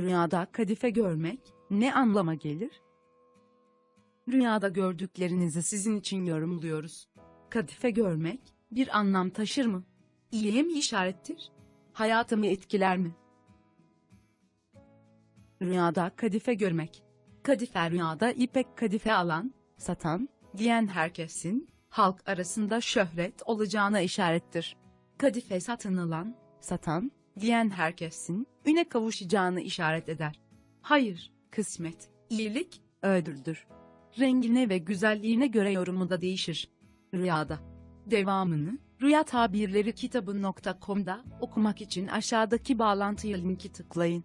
Rüyada kadife görmek ne anlama gelir? Rüyada gördüklerinizi sizin için yorumluyoruz. Kadife görmek bir anlam taşır mı? İyiye mi işarettir? Hayatımı etkiler mi? Rüyada kadife görmek. Kadife rüyada ipek kadife alan, satan, giyen herkesin halk arasında şöhret olacağına işarettir. Kadife satın alan, satan, giyen herkesin üne kavuşacağını işaret eder. Hayır, kısmet, iyilik, ödüldür. Rengine ve güzelliğine göre yorumu da değişir. Rüyada. Devamını Rüya Tabirleri kitabı.com'da okumak için aşağıdaki bağlantıya linki tıklayın.